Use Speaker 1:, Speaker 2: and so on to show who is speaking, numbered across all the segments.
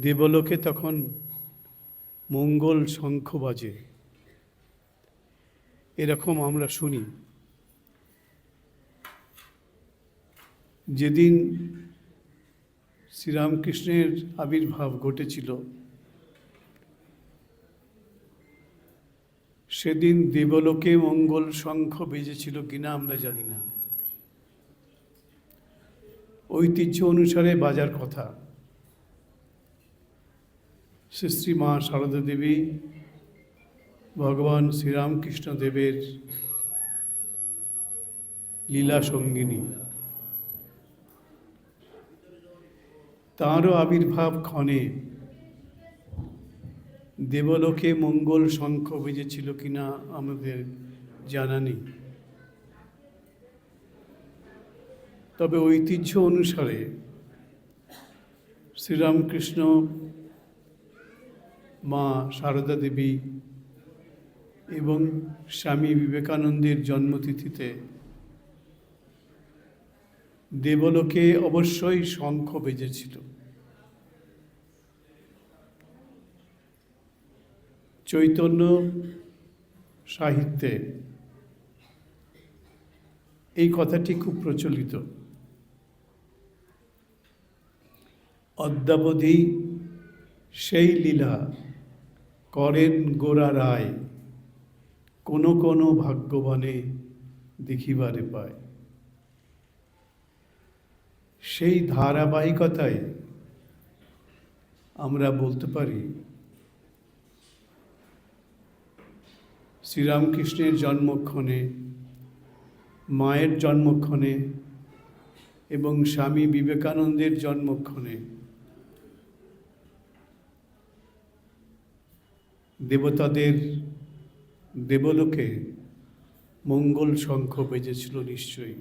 Speaker 1: দেবলোকে তখন মঙ্গল শঙ্খ বাজে। এরকম আমরা শুনি। যেদিন শ্রীরামকৃষ্ণের আবির্ভাব ঘটেছিল, সেদিন দেবলোকে মঙ্গল শঙ্খ বেজেছিল কিনা আমরা জানি না। ঐতিহ্য অনুসারে বাজার কথা। শ্রী শ্রী মা সারদা দেবী, ভগবান শ্রীরামকৃষ্ণ দেবের লীলা সঙ্গিনী। তাঁরও আবির্ভাব ক্ষণে দেবলোকে মঙ্গল শঙ্খ বেজেছিল কিনা আমাদের জানা নেই। তবে ঐতিহ্য অনুসারে শ্রীরামকৃষ্ণ মা সারদা দেবী এবং স্বামী বিবেকানন্দের জন্মতিথিতে। দেবলোকে অবশ্যই শঙ্খ বেজেছিল। চৈতন্য সাহিত্যে এই কথাটি খুব প্রচলিত। অদ্যাবধি সেই লীলা করেন গোরা রায়, কোনো কোনো ভাগ্যবানে দেখিবারে পায়। সেই ধারাবাহিকতায় আমরা বলতে পারি, শ্রীরামকৃষ্ণের জন্মক্ষণে, মায়ের জন্মক্ষণে এবং স্বামী বিবেকানন্দের জন্মক্ষণে দেবতাদের দেবলোকে মঙ্গল শঙ্খ বেজেছিল নিশ্চয়ই।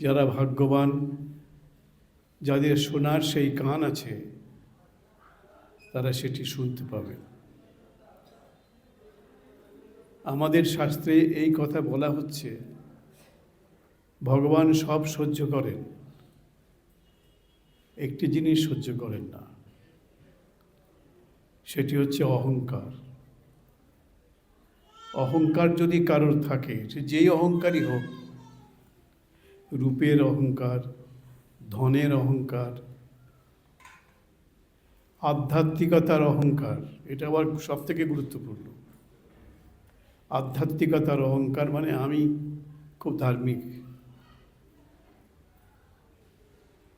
Speaker 1: যারা ভাগ্যবান, যাদের শোনার সেই কান আছে, তারা সেটি শুনতে পাবে। আমাদের শাস্ত্রে এই কথা বলা হচ্ছে, ভগবান সব সহ্য করেন, একটি জিনিস সহ্য করেন না। সেটি হচ্ছে অহংকার। অহংকার যদি কারোর থাকে, সে যেই অহংকারই হোক, রূপের অহংকার, ধনের অহংকার, আধ্যাত্মিকতার অহংকার, এটা আবার সব থেকে গুরুত্বপূর্ণ। আধ্যাত্মিকতার অহংকার মানে আমি খুব ধার্মিক।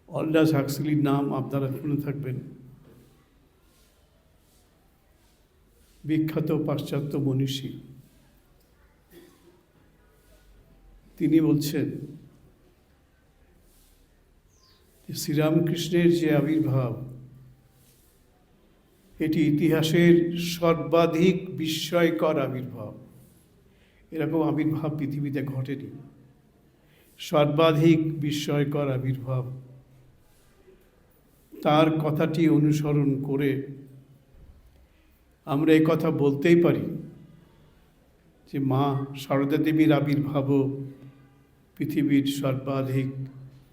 Speaker 1: অলডাস হাক্সলির নাম আপনারা শুনে থাকবেন। বিখ্যাত পাশ্চাত্য মনীষী। তিনি বলছেন শ্রীরামকৃষ্ণের যে আবির্ভাব, এটি ইতিহাসের সর্বাধিক বিস্ময়কর আবির্ভাব। এরকম আবির্ভাব পৃথিবীতে ঘটেনি। সর্বাধিক বিস্ময়কর আবির্ভাব। তার কথাটি অনুসরণ করে আমরা এই কথা বলতেই পারি যে মা সারদা দেবীর আবির্ভাবও পৃথিবীর সর্বাধিক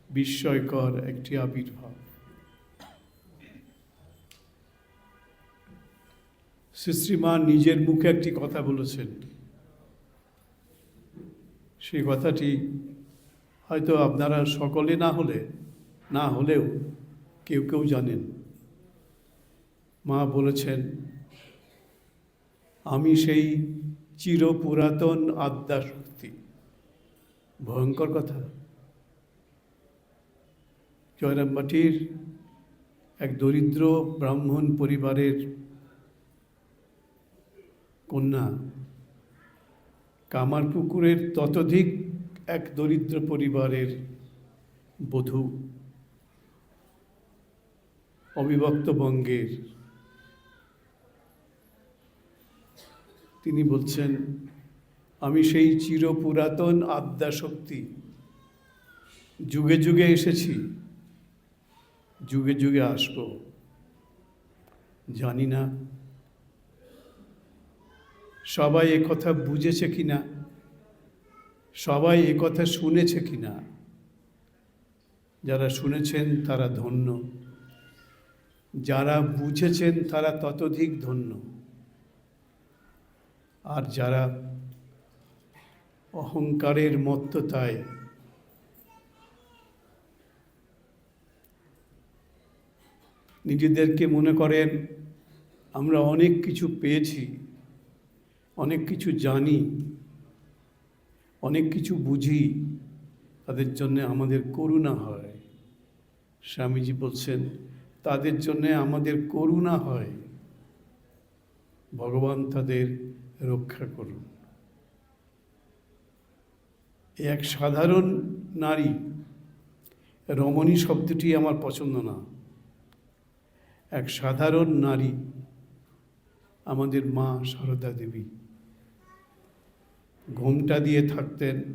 Speaker 1: বিস্ময়কর একটি আবির্ভাব। শ্রী শ্রীশ্রীমা নিজের মুখে একটি কথা বলেছেন। সেই কথাটি হয়তো আপনারা সকলে না হলে, না হলেও কেউ কেউ জানেন। মা বলেছেন আমি সেই চির পুরাতন আদ্যা শক্তি ভয়ঙ্কর কথা। জয়রামবাটির এক দরিদ্র ব্রাহ্মণ পরিবারের কন্যা কামারপুকুরের ততোধিক এক দরিদ্র পরিবারের বধূ। অবিভক্ত বঙ্গের তিনি বলছেন, আমি সেই চির পুরাতন আদ্যা শক্তি যুগে যুগে এসেছি, যুগে যুগে আসব। জানি না, সবাই কথা বুঝেছে কিনা? সবাই কথা শুনেছে কিনা? যারা শুনেছেন তারা ধন্য। যারা বুঝেছেন তারা ততোধিক ধন্য। আর যারা অহংকারের মত্ততায় নিজেদেরকে মনে করেন, আমরা অনেক কিছু পেয়েছি, অনেক কিছু জানি, অনেক কিছু বুঝি, তাদের জন্য আমাদের করুণা হয়। স্বামীজি বলছেন, তাদের জন্য আমাদের করুণা হয়। ভগবান তাদের রক্ষা করুন। এক সাধারণ নারী, রমণী শব্দটি আমার পছন্দ না। এক সাধারণ নারী, আমাদের মা সারদা দেবী, ঘোমটা দিয়ে থাকতেন।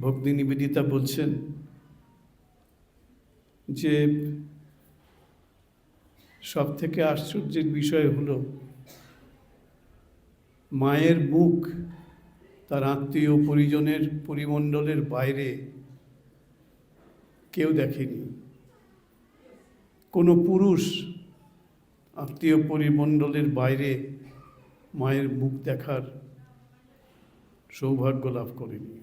Speaker 1: ভক্তি নিবেদিতা বলছেন যে সব থেকে আশ্চর্যের বিষয় হলো মায়ের মুখ তার আত্মীয় পরিজনের পরিমণ্ডলের বাইরে কেউ দেখেনি। কোনো পুরুষ আত্মীয় পরিমণ্ডলের বাইরে মায়ের মুখ দেখার সৌভাগ্য লাভ করেনি।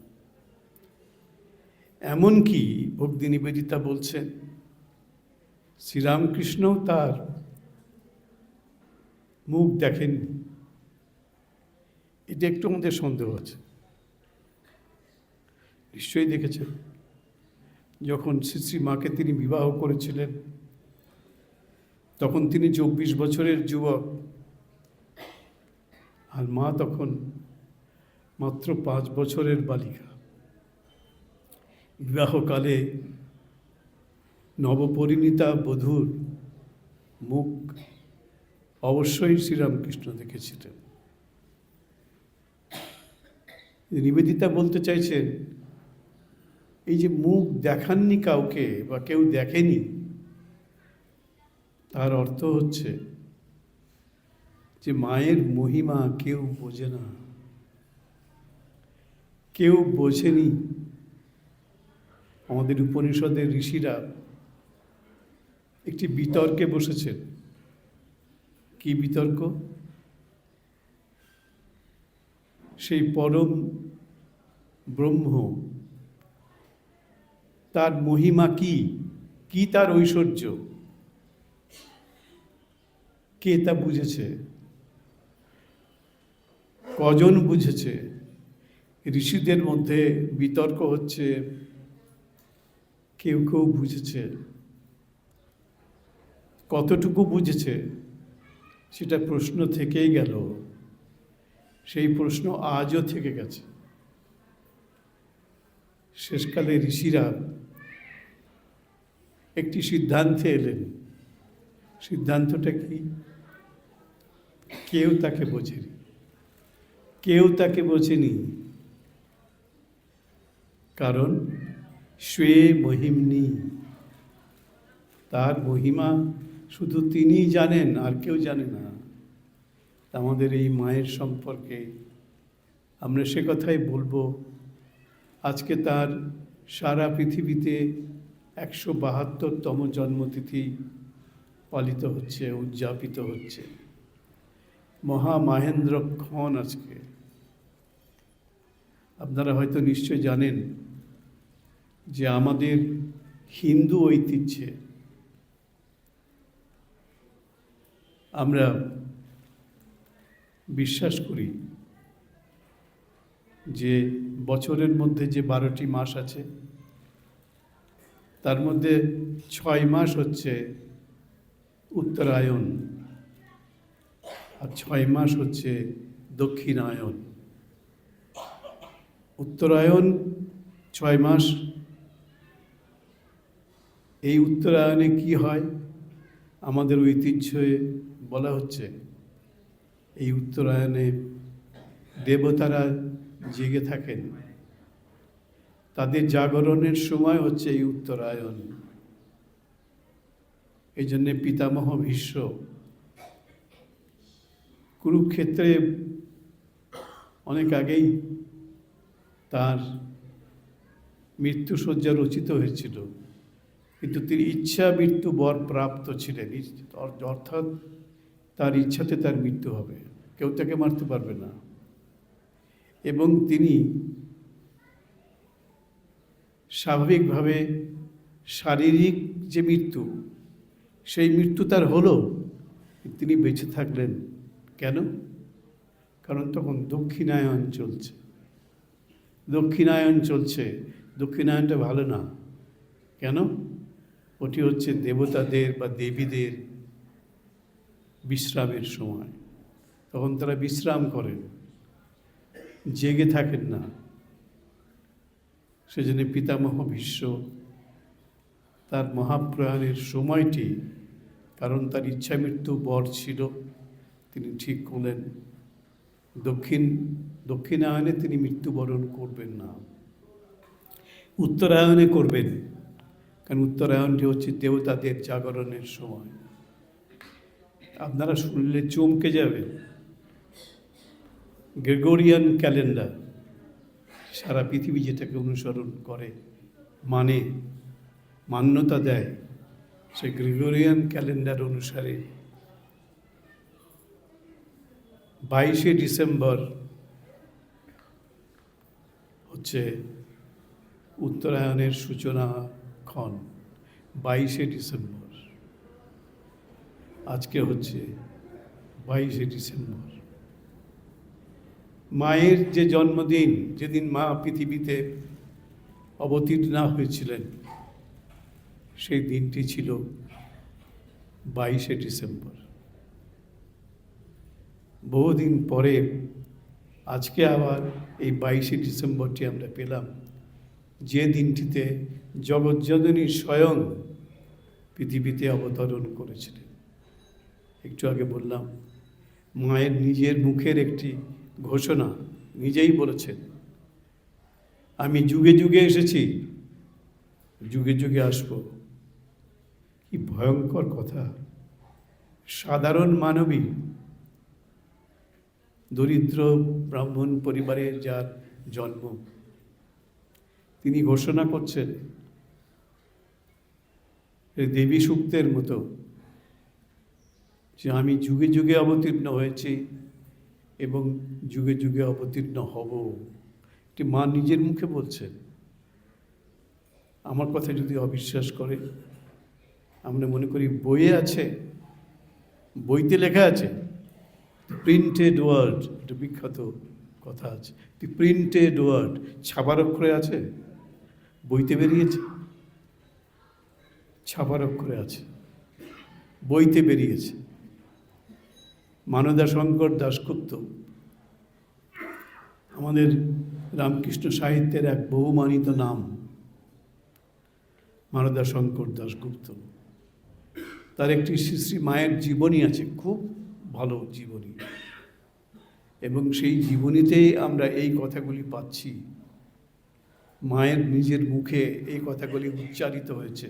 Speaker 1: এমনকি ভক্তি নিবেদিতা বলছেন, শ্রীরামকৃষ্ণও তার মুখ দেখেননি। এটা একটু আমাদের সন্দেহ আছে। নিশ্চয়ই দেখেছেন, যখন শ্রী শ্রী মাকে তিনি বিবাহ করেছিলেন, তখন তিনি চব্বিশ বছরের যুবক, আর মা তখন মাত্র পাঁচ বছরের বালিকা। বিবাহকালে নবপরিণীতা বধূর মুখ অবশ্যই শ্রীরামকৃষ্ণ দেখেছিলেন। নিবেদিতা বলতে চাইছেন, এই যে মুখ দেখাননি কাউকে বা কেউ দেখেনি, তার অর্থ হচ্ছে যে মায়ের মহিমা কেউ বোঝে না। কেউ বোঝেনি। আমাদের উপনিষদের ঋষিরা একটি বিতর্কে বসেছেন। কি বিতর্ক? সেই পরম ব্রহ্ম, তার মহিমা কি? কি তার ঐশ্বর্য? কে তা বুঝেছে? কজন বুঝেছে? ঋষিদের মধ্যে বিতর্ক হচ্ছে, কেউ কেউ বুঝেছে। কতটুকু বুঝেছে? সেটা প্রশ্ন থেকেই গেল। সেই প্রশ্ন আজও থেকে গেছে। শেষকালে ঋষিরা একটি সিদ্ধান্তে এলেন। সিদ্ধান্তটা কি? কেউ তাকে বোঝেনি। কেউ তাকে বোঝেনি। কারণ স্বে মহিমনি। তার মহিমা শুধু তিনিই জানেন, আর কেউ জানে না। আমাদের এই মায়ের সম্পর্কে আমরা সে কথাই বলব, আজকে তার সারা পৃথিবীতে একশো বাহাত্তরতম জন্মতিথি পালিত হচ্ছে, উদযাপিত হচ্ছে। মহা মাহেন্দ্র খন আজকে। আপনারা হয়তো নিশ্চয় জানেন যে আমাদের হিন্দু ঐতিহ্যে আমরা বিশ্বাস করি যে বছরের মধ্যে যে বারোটি মাস আছে, তার মধ্যে ছয় মাস হচ্ছে উত্তরায়ণ আর ছয় মাস হচ্ছে দক্ষিণায়ন উত্তরায়ণ ছয় মাস। এই উত্তরায়ণে কি হয়? আমাদের ঐতিহ্যে বলা হচ্ছে এই উত্তরায়ণে দেবতারা জেগে থাকেন। তাদের জাগরণের সময় হচ্ছে এই উত্তরায়ণ। এই জন্যে পিতামহ ভীষ্ম কুরুক্ষেত্রে অনেক আগেই তার মৃত্যুসজ্জা রচিত হয়েছিল। কিন্তু তিনি ইচ্ছা মৃত্যু বর প্রাপ্ত ছিলেন। অর্থাৎ তার ইচ্ছাতে তার মৃত্যু হবে। কেউ তাকে মারতে পারবে না। এবং তিনি স্বাভাবিকভাবে শারীরিক যে মৃত্যু, সেই মৃত্যু তার হলো, তিনি বেঁচে থাকলেন। কেন? কারণ তখন দক্ষিণায়ন চলছে। দক্ষিণায়ন চলছে। দক্ষিণায়নটা ভালো না। কেন? ওটি হচ্ছে দেবতাদের বা দেবীদের বিশ্রামের সময়। তখন তারা বিশ্রাম করেন। জেগে থাকেন না। সেজন্য পিতামহ ভীষ্ম তার মহাপ্রয়াণের সময়টি, কারণ তার ইচ্ছা মৃত্যু বর ছিল, তিনি ঠিক করলেন। দক্ষিণ, দক্ষিণায়নে তিনি মৃত্যুবরণ করবেন না। উত্তরায়ণে করবেন, কারণ উত্তরায়ণটি হচ্ছে দেবতাদের জাগরণের সময়। আপনারা শুনলে চমকে যাবেন। গ্রেগোরিয়ান ক্যালেন্ডার সারা পৃথিবী যেটাকে অনুসরণ করে মানে মান্যতা দেয়, সেই গ্রেগোরিয়ান ক্যালেন্ডার অনুসারে বাইশে ডিসেম্বর হচ্ছে উত্তরায়ণের সূচনা ক্ষণ, বাইশে ডিসেম্বর। আজকে হচ্ছে বাইশে ডিসেম্বর। মায়ের যে জন্মদিন, যেদিন মা পৃথিবীতে অবতীর্ণা হয়েছিলেন, সেই দিনটি ছিল বাইশে ডিসেম্বর। বহুদিন পরে আজকে আবার এই বাইশে ডিসেম্বরটি আমরা পেলাম। যে দিনটিতে জগজ্জননী স্বয়ং পৃথিবীতে অবতরণ করেছিলেন। একটু আগে বললাম, মায়ের নিজের মুখের একটি ঘোষণা নিজেই বলেছেন আমি যুগে যুগে এসেছি, যুগে যুগে আসব। কি ভয়ঙ্কর কথা। সাধারণ মানবী, দরিদ্র ব্রাহ্মণ পরিবারের যার জন্ম, তিনি ঘোষণা করছেন দেবী সূক্তের মতো যে আমি যুগে যুগে অবতীর্ণ হয়েছি এবং যুগে যুগে অবতীর্ণ হব। এটি মা নিজের মুখে বলছেন, আমার কথা যদি অবিশ্বাস করে, আমরা মনে করি বইয়ে আছে, বইতে লেখা আছে প্রিন্টেড ওয়ার্ড একটা বিখ্যাত কথা আছে প্রিন্টেড ওয়ার্ড ছাপার অক্ষরে আছে, বইতে বেরিয়েছে, ছাপার অক্ষরে আছে, বইতে বেরিয়েছে। মানদা শঙ্কর দাশগুপ্ত আমাদের রামকৃষ্ণ সাহিত্যের এক বহুমানিত নাম মানদা শঙ্কর দাশগুপ্ত। তার একটি শ্রী শ্রী মায়ের জীবনী আছে, খুব ভালো জীবনী। এবং সেই জীবনীতেই আমরা এই কথাগুলি পাচ্ছি। মায়ের নিজের মুখে এই কথাগুলি উচ্চারিত হয়েছে।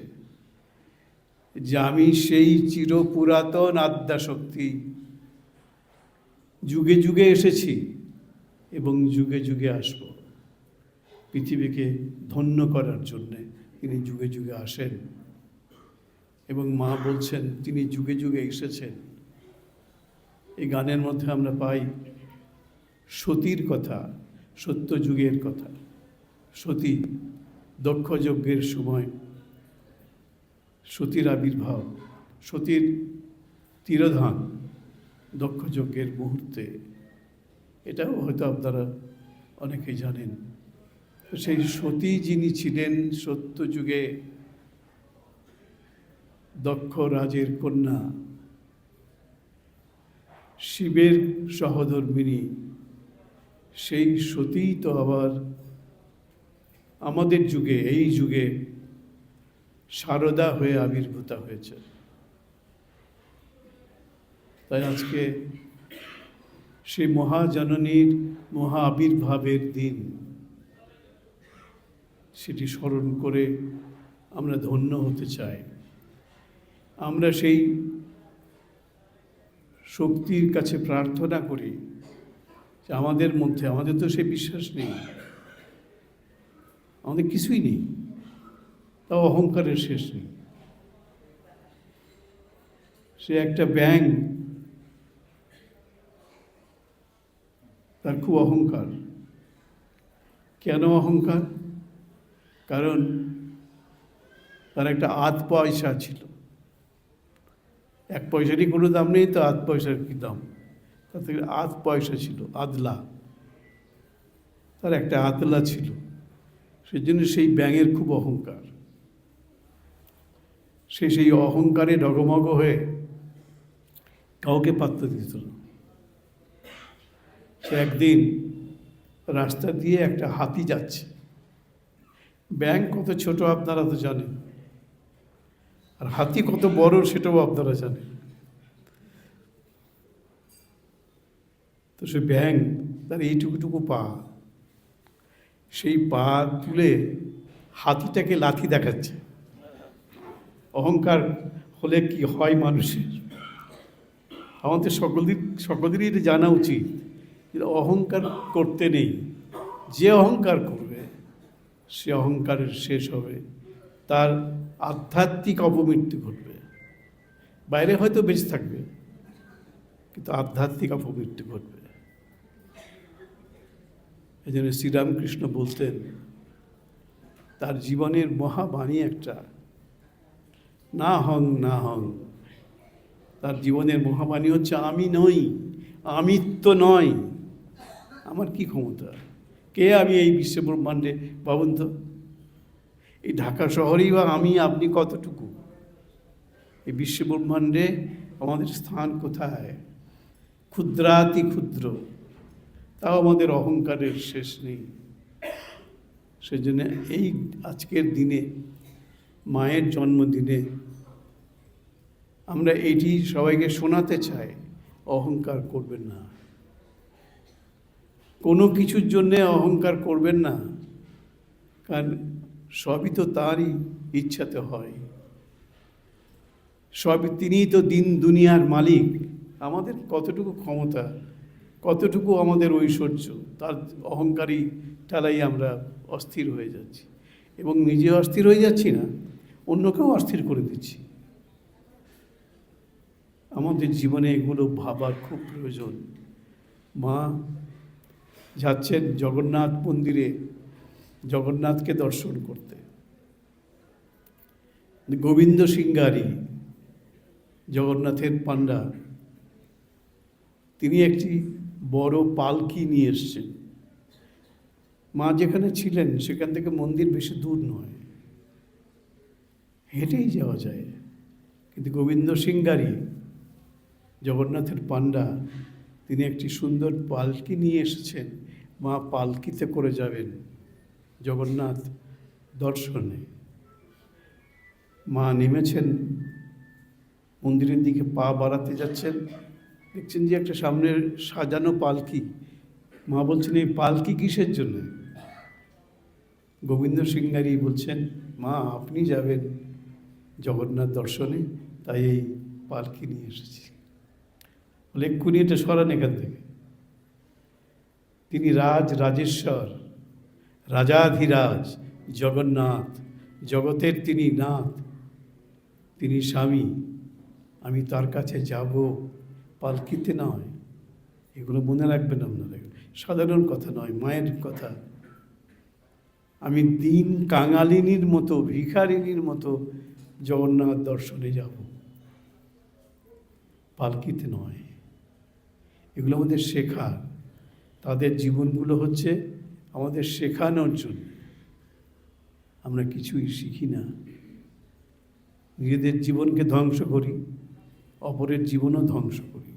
Speaker 1: যে আমি সেই চিরপুরাতন আদ্যাশক্তি যুগে যুগে এসেছি এবং যুগে যুগে আসব। পৃথিবীকে ধন্য করার জন্যে তিনি যুগে যুগে আসেন এবং মা বলছেন, তিনি যুগে যুগে এসেছেন। এই গানের মধ্যে আমরা পাই সতীর কথা, সত্য যুগের কথা। সতী দক্ষ যজ্ঞের সময়, সতীর আবির্ভাব, সতীর তিরোধান। দক্ষ যজ্ঞের মুহূর্তে, এটাও হয়তো আপনারা অনেকেই জানেন। সেই সতী যিনি ছিলেন সত্য যুগে দক্ষ রাজের কন্যা, শিবের সহধর্মিনী, সেই সতীই তো আবার আমাদের যুগে, এই যুগে সারদা হয়ে আবির্ভূতা হয়েছে। তাই আজকে সেই মহাজননীর মহা আবির্ভাবের দিন। সেটি স্মরণ করে আমরা ধন্য হতে চাই। আমরা সেই শক্তির কাছে প্রার্থনা করি যে আমাদের মধ্যে, আমাদের তো সেই বিশ্বাস নেই, আমাদের কিছুই নেই, তাও অহংকারের শেষ নেই। সে একটা ব্যাং তার খুব অহংকার। কেন অহংকার? কারণ তার একটা আধ পয়সা ছিল। এক পয়সারই কোনো দাম নেই, তো আধ পয়সার কি দাম? তার থেকে আধ পয়সা ছিল আদলা তার একটা আতলা ছিল। সেই জন্য সেই ব্যাঙের খুব অহংকার। সে সেই অহংকারে ডগমগ হয়ে কাউকে পাত্র দিত না। সে একদিন রাস্তা দিয়ে একটা হাতি যাচ্ছে। ব্যাংক কত ছোট আপনারা তো জানেন। আর হাতি কত বড় সেটাও আপনারা জানেন। তো সে ব্যাং তার এইটুকুটুকু পা, সেই পা তুলে হাতিটাকে লাথি দেখাচ্ছে। অহংকার হলে কি হয় মানুষের? আমাদের সকলের সকলেরই এটা জানা উচিত। যে অহংকার করতে নেই। যে অহংকার করবে, সে অহংকারের শেষ হবে। তার আধ্যাত্মিক অপমৃত্যু ঘটবে। বাইরে হয়তো বেঁচে থাকবে, কিন্তু আধ্যাত্মিক অপমৃত্যু ঘটবে। এই জন্য শ্রীরামকৃষ্ণ বলতেন, তার জীবনের মহাবাণী একটা, না হং না হং। তার জীবনের মহাবাণী হচ্ছে, আমি নই, আমিত্ব নয় আমার কি ক্ষমতা? কে আমি এই বিশ্ব ব্রহ্মাণ্ডে ভাবুন তো এই ঢাকা শহরেই বা আমি, আপনি কতটুকু? এই বিশ্ব ব্রহ্মাণ্ডে আমাদের স্থান কোথায়? ক্ষুদ্রাতি ক্ষুদ্র। তাও আমাদের অহংকারের শেষ নেই। সেজন্য এই আজকের দিনে, মায়ের জন্মদিনে, আমরা এটি সবাইকে শোনাতে চাই, অহংকার করবেন না। কোনো কিছুর জন্যে অহংকার করবেন না। কারণ সবই তো তারই ইচ্ছাতে হয়। সবই তিনিই তো দিন দুনিয়ার মালিক। আমাদের কতটুকু ক্ষমতা, কতটুকু আমাদের ঐশ্বর্য, তার অহংকারী ঠালাই আমরা অস্থির হয়ে যাচ্ছি। এবং নিজে অস্থির হয়ে যাচ্ছি না, অন্যকেও অস্থির করে দিচ্ছি। আমাদের জীবনে এগুলো ভাবার খুব প্রয়োজন। মা যাচ্ছেন জগন্নাথ মন্দিরে, জগন্নাথকে দর্শন করতে। গোবিন্দ সিংহারি জগন্নাথের পাণ্ডা, তিনি একটি বড় পালকি নিয়ে এসছেন। মা যেখানে ছিলেন, সেখান থেকে মন্দির বেশি দূর নয়। হেঁটেই যাওয়া যায়। কিন্তু গোবিন্দ সিংহারি জগন্নাথের পাণ্ডা, তিনি একটি সুন্দর পালকি নিয়ে এসেছেন। মা পালকিতে করে যাবেন জগন্নাথ দর্শনে। মা নেমেছেন, মন্দিরের দিকে পা বাড়াতে যাচ্ছেন। দেখছেন যে একটা সামনের সাজানো পালকি। মা বলছেন, এই পালকি কিসের জন্য? গোবিন্দ সিংহারি বলছেন, মা, আপনি যাবেন জগন্নাথ দর্শনে, তাই এই পালকি নিয়ে এসেছি। বলে, এক্ষুনি এটা সরান এখান থেকে। তিনি রাজ রাজেশ্বর, রাজাধিরাজ, জগন্নাথ, জগতের তিনি নাথ, তিনি স্বামী। আমি তার কাছে যাব, পালকিতে নয়। এগুলো মনে রাখবেন আপনারা সাধারণ কথা নয়, মায়ের কথা। আমি দিন কাঙালিনীর মতো, ভিখারিনীর মতো জগন্নাথ দর্শনে যাব। পালকিতে নয়। এগুলো আমাদের শেখা তাদের জীবনগুলো হচ্ছে আমাদের শেখানোর জন্য। আমরা কিছুই শিখি না। নিজেদের জীবনকে ধ্বংস করি, অপরের জীবনও ধ্বংস করি।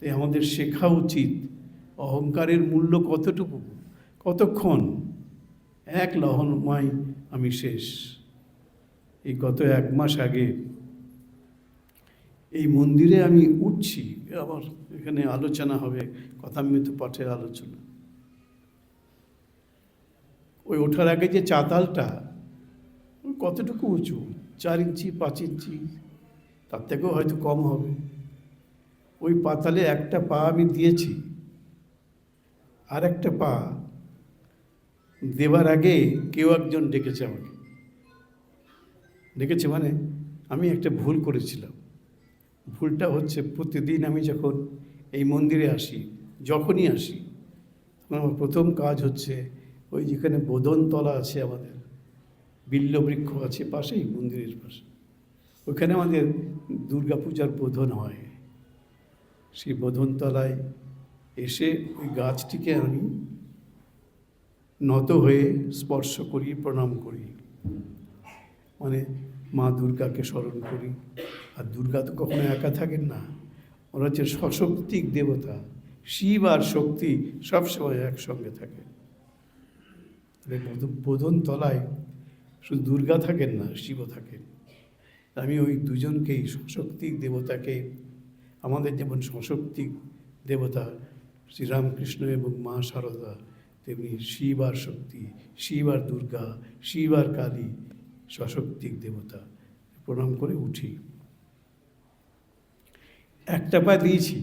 Speaker 1: তাই আমাদের শেখা উচিত, অহংকারের মূল্য কতটুকু, কতক্ষণ? এক লহনময় আমি শেষ। এই গত এক মাস আগে এই মন্দিরে আমি উঠছি, আবার এখানে আলোচনা হবে। কথামৃত পাঠের আলোচনা। ওই ওঠার আগে যে চাতালটা, কতটুকু উঁচু? চার ইঞ্চি, পাঁচ ইঞ্চি, তার থেকেও হয়তো কম হবে। ওই পাতালে একটা পা আমি দিয়েছি। আর একটা পা দেবার আগে কেউ একজন ডেকেছে আমাকে। ডেকেছে মানে আমি একটা ভুল করেছিলাম। ভুলটা হচ্ছে প্রতিদিন আমি যখন এই মন্দিরে আসি যখনই আসি আমার প্রথম কাজ হচ্ছে ওই যেখানে বোদনতলা আছে আমাদের, বিল্লবৃক্ষ আছে পাশেই, মন্দিরের পাশে। ওখানে আমাদের দুর্গাপূজার বোধন হয়। সেই বোধনতলায় এসে ওই গাছটিকে আমি নত হয়ে স্পর্শ করি, প্রণাম করি। মানে মা দুর্গাকে স্মরণ করি। আর দুর্গা তো কখনো একা থাকেন না, ওরা হচ্ছে সশক্তিক দেবতা। শিব আর শক্তি সবসময় একসঙ্গে থাকে। বোধন তলায় শুধু দুর্গা থাকেন না, শিবও থাকেন। আমি ওই দুজনকেই সশক্তিক দেবতাকে, আমাদের যেমন সশক্তিক দেবতা, শ্রীরামকৃষ্ণ এবং মা শারদা তেমনি শিব আর শক্তি, শিব আর দুর্গা, শিব আর কালী সশক্তিক দেবতা, প্রণাম করে উঠি। একটা পা দিয়েছি।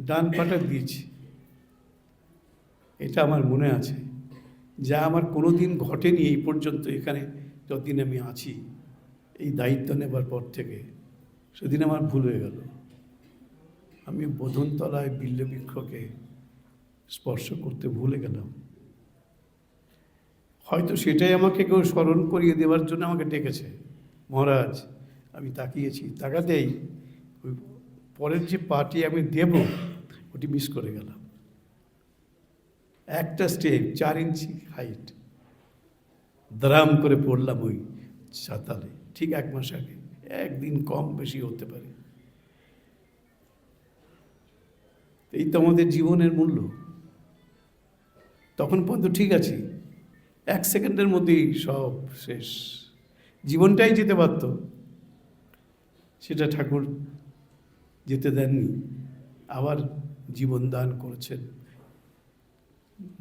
Speaker 1: ডান পাটা দিয়েছি। এটা আমার মনে আছে। যা আমার কোনো দিন ঘটেনি এই পর্যন্ত এখানে যতদিন আমি আছি, এই দায়িত্ব নেবার পর থেকে। সেদিন আমার ভুল হয়ে গেল। আমি বোধনতলায় বিল্লবৃক্ষকে স্পর্শ করতে ভুলে গেলাম। হয়তো সেটাই আমাকে কেউ স্মরণ করিয়ে দেওয়ার জন্য আমাকে ডেকেছে। মহারাজ, আমি তাকিয়েছি, তাকাতেই ওই পরের যে পার্টি আমি দেব, ওটি মিস করে গেলাম। একটা স্টেপ চার ইঞ্চি হাইট দ্রাম করে পড়লাম ওই সাঁতালে, ঠিক এক মাস আগে। একদিন কম বেশি হতে পারে। এই তো আমাদের জীবনের মূল্য। তখন পর্যন্ত ঠিক আছে। এক সেকেন্ডের মধ্যেই সব শেষ। জীবনটাই যেতে পারত, সেটা ঠাকুর যেতে দেননি, আবার জীবন দান করেছেন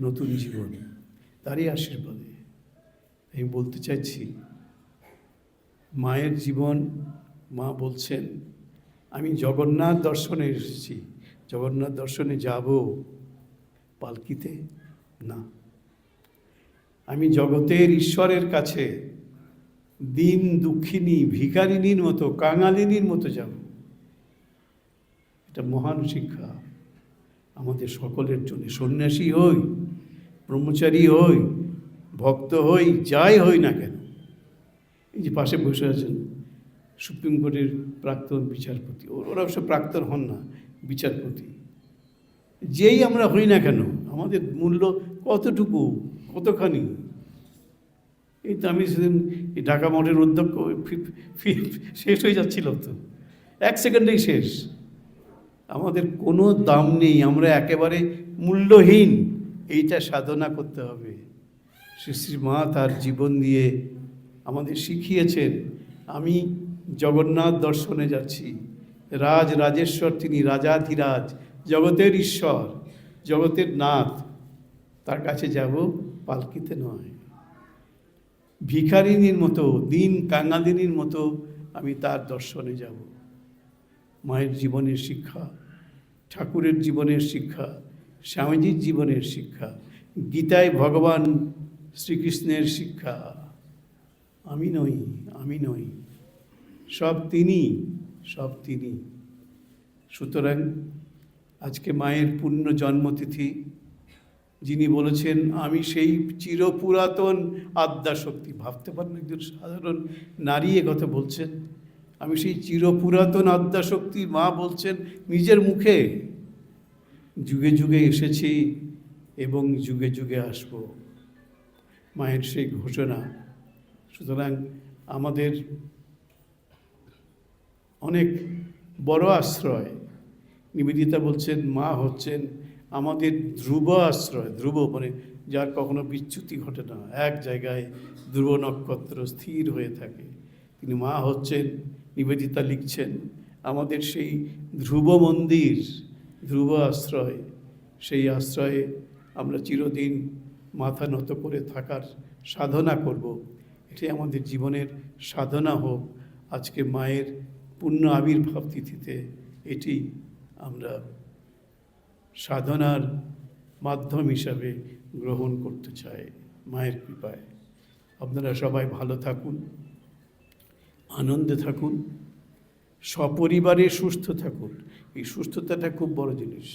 Speaker 1: নতুন জীবন, তারই আশীর্বাদে। আমি বলতে চাইছি, মায়ের জীবন, মা বলছেন, আমি জগন্নাথ দর্শনে এসেছি। জগন্নাথ দর্শনে যাব পালকিতে? না। আমি জগতের ঈশ্বরের কাছে দিন দুঃখিনী, ভিখারিনীর মতো, কাঙালিনীর মতো যাব। এটা মহান শিক্ষা। আমাদের সকলের জন্য। সন্ন্যাসী হই, ব্রহ্মচারী হই, ভক্ত হই, যাই হই না কেন। এই যে পাশে বসে আছেন সুপ্রিম কোর্টের প্রাক্তন বিচারপতি। ওরা অবশ্য প্রাক্তন হন না, বিচারপতি। যেই আমরা হই না কেন, আমাদের মূল্য কতটুকু, কতখানি? এই তো আমি সেদিন ঢাকা মঠের অধ্যক্ষ শেষ হয়ে যাচ্ছিল তো। এক সেকেন্ডেই শেষ। আমাদের কোনো দাম নেই, আমরা একেবারে মূল্যহীন। এইটা সাধনা করতে হবে। শ্রী শ্রী মা তার জীবন দিয়ে আমাদের শিখিয়েছেন, আমি জগন্নাথ দর্শনে যাচ্ছি। রাজ রাজেশ্বর, তিনি রাজাধিরাজ, জগতের ঈশ্বর, জগতের নাথ। তার কাছে যাব, পালকিতে নয়। ভিখারিনীর মতো, দিন কাঙালিনীর মতো আমি তার দর্শনে যাব। মায়ের জীবনের শিক্ষা ঠাকুরের জীবনের শিক্ষা, স্বামীজির জীবনের শিক্ষা, গীতায় ভগবান শ্রীকৃষ্ণের শিক্ষা। আমি নই আমি নই। সব তিনি সব তিনি। সুতরাং আজকে মায়ের পূর্ণ জন্মতিথি, যিনি বলেছেন, আমি সেই চিরপুরাতন আদ্যাশক্তি। ভাবতে পারেন একজন সাধারণ নারী এ কথা বলছেন। আমি সেই চিরপুরাতন আদ্যাশক্তি মা বলছেন, নিজের মুখে যুগে যুগে এসেছি এবং যুগে যুগে আসব। মায়ের সেই ঘোষণা। সুতরাং আমাদের অনেক বড় আশ্রয়। নিবেদিতা বলছেন, মা হচ্ছেন আমাদের ধ্রুব আশ্রয়, ধ্রুব মানে যার কখনো বিচ্যুতি ঘটে না। এক জায়গায় ধ্রুব নক্ষত্র স্থির হয়ে থাকে। তিনি মা হচ্ছেন নিবেদিতা লিখছেন, আমাদের সেই ধ্রুব মন্দির, ধ্রুব আশ্রয়, সেই আশ্রয়ে আমরা চিরদিন মাথা নত করে থাকার সাধনা করব। এটাই আমাদের জীবনের সাধনা হোক। আজকে মায়ের পূর্ণ আবির্ভাব তিথিতে এটি আমরা সাধনার মাধ্যম হিসাবে গ্রহণ করতে চাই মায়ের কৃপায়। আপনারা সবাই ভালো থাকুন। আনন্দে থাকুন, সপরিবারে সুস্থ থাকুন। এই সুস্থতাটা খুব বড় জিনিস।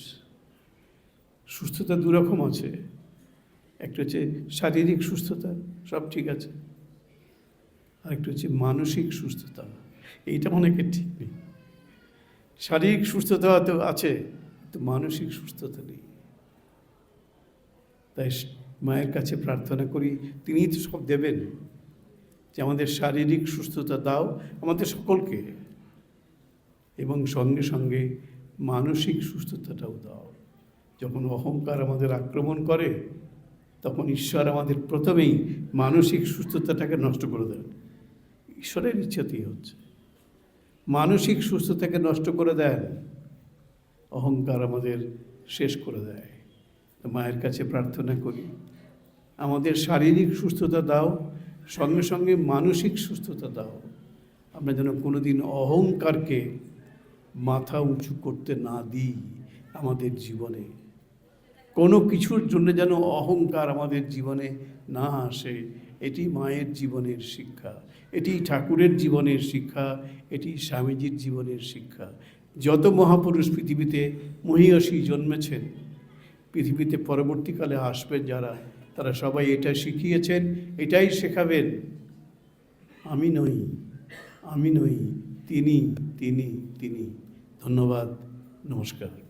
Speaker 1: সুস্থতা দুরকম আছে। একটা হচ্ছে শারীরিক সুস্থতা, সব ঠিক আছে। আরেকটা হচ্ছে মানসিক সুস্থতা। এইটা অনেকের ঠিক নেই। শারীরিক সুস্থতা তো আছে, কিন্তু মানসিক সুস্থতা নেই। তাই মায়ের কাছে প্রার্থনা করি তিনি তো সব দেবেন। যে আমাদের শারীরিক সুস্থতা দাও আমাদের সকলকে এবং সঙ্গে সঙ্গে মানসিক সুস্থতাটাও দাও। যখন অহংকার আমাদের আক্রমণ করে, তখন ঈশ্বর আমাদের প্রথমেই মানসিক সুস্থতাটাকে নষ্ট করে দেন। ঈশ্বরের ইচ্ছাতেই হচ্ছে। মানসিক সুস্থতাকে নষ্ট করে দেন, অহংকার আমাদের শেষ করে দেয়। মায়ের কাছে প্রার্থনা করি, আমাদের শারীরিক সুস্থতা দাও সঙ্গে সঙ্গে মানসিক সুস্থতা দাও। আমরা যেন কোনোদিন অহংকারকে মাথা উঁচু করতে না দিই আমাদের জীবনে। কোনো কিছুর জন্য যেন অহংকার আমাদের জীবনে না আসে, এটি মায়ের জীবনের শিক্ষা। এটি ঠাকুরের জীবনের শিক্ষা, এটি স্বামীজির জীবনের শিক্ষা। যত মহাপুরুষ পৃথিবীতে মহিয়সী জন্মেছেন, পৃথিবীতে পরবর্তীকালে আসবেন যারা তারা সবাই এটা শিখিয়েছেন, এটাই শেখাবেন। আমি নই আমি নই, তিনি তিনি তিনি। ধন্যবাদ, নমস্কার।